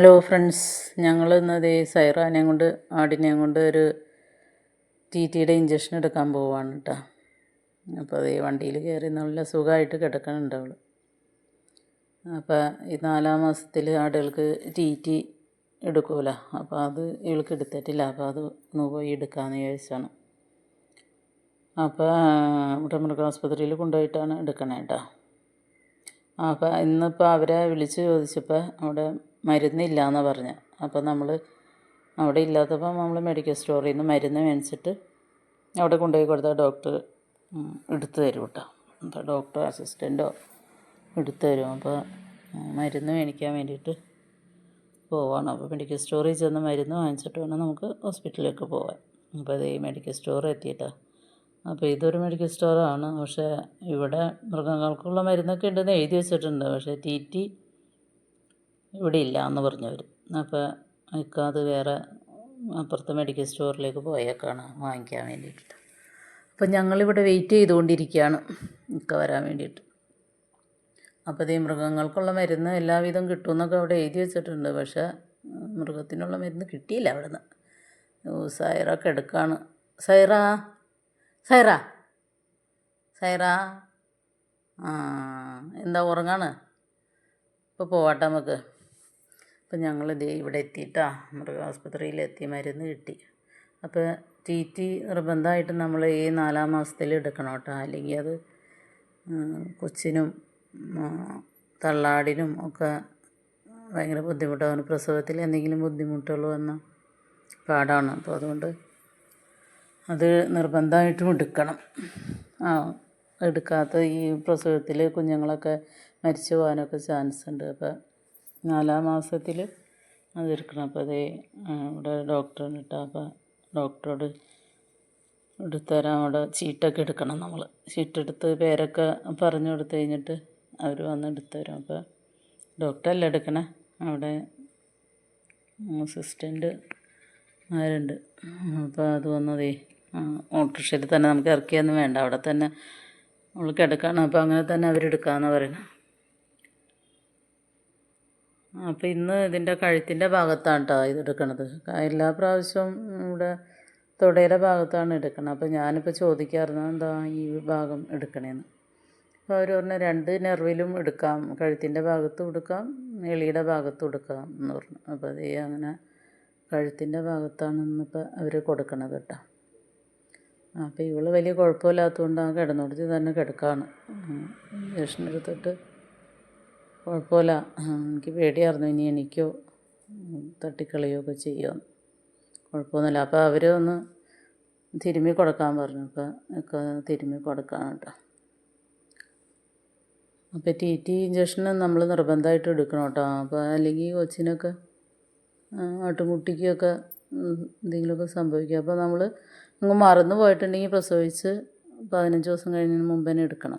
Hello friends ഞങ്ങൾ ഇന്ന് ദേ സൈറാനെയും കൊണ്ട് ആടിനെയും കൊണ്ട് ഒരു ടി ടിയുടെ ഇഞ്ചക്ഷൻ എടുക്കാൻ പോവാണ് കേട്ടോ അപ്പോൾ അതേ വണ്ടിയിൽ കയറി നല്ല സുഖമായിട്ട് കിടക്കണുണ്ട് അവൾ അപ്പോൾ ഈ നാലാം മാസത്തിൽ ആടുകൾക്ക് ടി ടി എടുക്കൂല. അപ്പോൾ അത് ഇവൾക്ക് എടുത്തിട്ടില്ല. അപ്പോൾ അത് ഒന്ന് പോയി എടുക്കാമെന്ന് വിചാരിച്ചാണ്. അപ്പോൾ ഇവിടെ മൃഗാസ്പത്രിയിൽ കൊണ്ടുപോയിട്ടാണ് എടുക്കണേ കേട്ടോ അപ്പോൾ ഇന്നിപ്പോൾ അവരെ വിളിച്ച് ചോദിച്ചപ്പോൾ അവിടെ മരുന്നില്ല എന്ന് പറഞ്ഞു. അപ്പോൾ നമ്മൾ അവിടെ ഇല്ലാത്തപ്പോൾ നമ്മൾ മെഡിക്കൽ സ്റ്റോറിൽ നിന്ന് മരുന്ന് മേടിച്ചിട്ട് അവിടെ കൊണ്ടുപോയി കൊടുത്താൽ ഡോക്ടർ എടുത്ത് തരും കേട്ടോ അപ്പോൾ ഡോക്ടർ അസിസ്റ്റന്റോ എടുത്തു തരും. അപ്പോൾ മരുന്ന് മേടിക്കാൻ വേണ്ടിയിട്ട് പോവാണ്. അപ്പോൾ മെഡിക്കൽ സ്റ്റോറിൽ ചെന്ന് മരുന്ന് വാങ്ങിച്ചിട്ട് വേണം നമുക്ക് ഹോസ്പിറ്റലിലേക്ക് പോകാൻ അപ്പോൾ അതേ മെഡിക്കൽ സ്റ്റോർ എത്തിയിട്ടാണ് അപ്പോൾ ഇതൊരു മെഡിക്കൽ സ്റ്റോറാണ് പക്ഷേ ഇവിടെ മൃഗങ്ങൾക്കുള്ള മരുന്നൊക്കെ ഉണ്ടെന്ന് എഴുതി വെച്ചിട്ടുണ്ട്. പക്ഷേ ടി ടി ഇവിടെ ഇല്ല എന്ന് പറഞ്ഞവർ അപ്പോൾ ഇക്കാത് വേറെ അപ്പുറത്തെ മെഡിക്കൽ സ്റ്റോറിലേക്ക് പോയേക്കാണ് വാങ്ങിക്കാൻ വേണ്ടിയിട്ട്. അപ്പം ഞങ്ങളിവിടെ വെയിറ്റ് ചെയ്തുകൊണ്ടിരിക്കുകയാണ് ഇക്ക വരാൻ വേണ്ടിയിട്ട്. അപ്പോൾ ഈ മൃഗങ്ങൾക്കുള്ള മരുന്ന് എല്ലാവിധം കിട്ടുമെന്നൊക്കെ അവിടെ എഴുതി വെച്ചിട്ടുണ്ട്. പക്ഷേ മൃഗത്തിനുള്ള മരുന്ന് കിട്ടിയില്ല അവിടെ നിന്ന് ഓ സൈറ കിടക്കാണ് സൈറ? സൈറ? സൈറ? ആ എന്താ ഉറങ്ങാണ്? ഇപ്പോൾ പോവാട്ടെ നമുക്ക്. അപ്പം ഞങ്ങൾ ദേ ഇവിടെ എത്തിയിട്ടാ മൃഗാസ്പത്രിയിൽ എത്തി മരുന്ന് കിട്ടി. അപ്പോൾ ടി നിർബന്ധമായിട്ട് നമ്മൾ ഈ നാലാം മാസത്തിൽ എടുക്കണം കേട്ടോ. അല്ലെങ്കിൽ അത് കൊച്ചിനും തള്ളാടിനും ഒക്കെ ഭയങ്കര ബുദ്ധിമുട്ടാണ്. പ്രസവത്തിൽ എന്തെങ്കിലും ബുദ്ധിമുട്ടുകൾ വന്നാൽ പാടാണ്. അപ്പോൾ അതുകൊണ്ട് അത് നിർബന്ധമായിട്ടും എടുക്കണം. ആ എടുക്കാത്ത ഈ പ്രസവത്തിൽ കുഞ്ഞുങ്ങളൊക്കെ മരിച്ചു പോകാനൊക്കെ ചാൻസ് ഉണ്ട് അപ്പോൾ നാലാം മാസത്തിൽ അത് എടുക്കണം അപ്പോൾ അതേ ഇവിടെ ഡോക്ടറിന് ഇട്ടാൽ അപ്പോൾ ഡോക്ടറോട് എടുത്തുതരാൻ അവിടെ ചീട്ടൊക്കെ എടുക്കണം നമ്മൾ ചീട്ടെടുത്ത് പേരൊക്കെ പറഞ്ഞു കൊടുത്തു കഴിഞ്ഞിട്ട് അവർ വന്ന് എടുത്തു തരും അപ്പോൾ ഡോക്ടറല്ല എടുക്കണേ? അവിടെ അസിസ്റ്റന്റ് ആരുണ്ട് അപ്പോൾ അത് വന്നതേ ഓട്ടോറിക്ഷയിൽ തന്നെ നമുക്ക് ഇറക്കിയൊന്നും വേണ്ട. അവിടെ തന്നെ നമ്മൾ എടുക്കണം അപ്പോൾ അങ്ങനെ തന്നെ അവരെടുക്കാമെന്ന് പറയുന്നത്. അപ്പോൾ ഇന്ന് ഇതിന്റെ കഴുത്തിന്റെ ഭാഗത്താണ് കേട്ടോ ഇത് എടുക്കണത് എല്ലാ പ്രാവശ്യവും ഇവിടെ തുടയുടെ ഭാഗത്താണ് എടുക്കണത്. അപ്പോൾ ഞാനിപ്പോൾ ചോദിക്കാറുണ്ട് എന്താ ഈ ഭാഗം എടുക്കണേന്ന്? അപ്പോൾ അവർ പറഞ്ഞു രണ്ട് നെർവിലും എടുക്കാം. കഴുത്തിന്റെ ഭാഗത്തും എടുക്കാം എളിയുടെ ഭാഗത്തും എടുക്കാം എന്ന് പറഞ്ഞു. അപ്പോൾ അതേ അങ്ങനെ കഴുത്തിന്റെ ഭാഗത്താണ് ഇന്നിപ്പോൾ അവർ കൊടുക്കണത് കേട്ടോ. അപ്പോൾ ഇവൾ വലിയ കുഴപ്പമില്ലാത്തതുകൊണ്ട് ആ കിടന്നോടത്ത് തന്നെ കിടക്കാണ്. ഇഞ്ചക്ഷൻ എടുത്തിട്ട് കുഴപ്പമില്ല. എനിക്ക് പേടിയായിരുന്നു ഇനി എനിക്കോ തട്ടിക്കളയോ ഒക്കെ ചെയ്യുമെന്ന് കുഴപ്പമൊന്നുമില്ല. അപ്പോൾ അവർ ഒന്ന് തിരുമ്മി കൊടുക്കാൻ പറഞ്ഞു. അപ്പോൾ ഒക്കെ തിരുമ്മി കൊടുക്കാൻ കേട്ടോ. അപ്പോൾ ടി ടി ഇഞ്ചക്ഷൻ നമ്മൾ നിർബന്ധമായിട്ട് എടുക്കണം കേട്ടോ. അപ്പോൾ അല്ലെങ്കിൽ കൊച്ചിനൊക്കെ ആട്ടുംകുട്ടിക്കൊക്കെ എന്തെങ്കിലുമൊക്കെ സംഭവിക്കുക അപ്പോൾ നമ്മൾ അങ്ങ് മറന്നു പോയിട്ടുണ്ടെങ്കിൽ പ്രസവിച്ച് പതിനഞ്ച് ദിവസം കഴിഞ്ഞതിന് മുമ്പ് തന്നെ എടുക്കണം.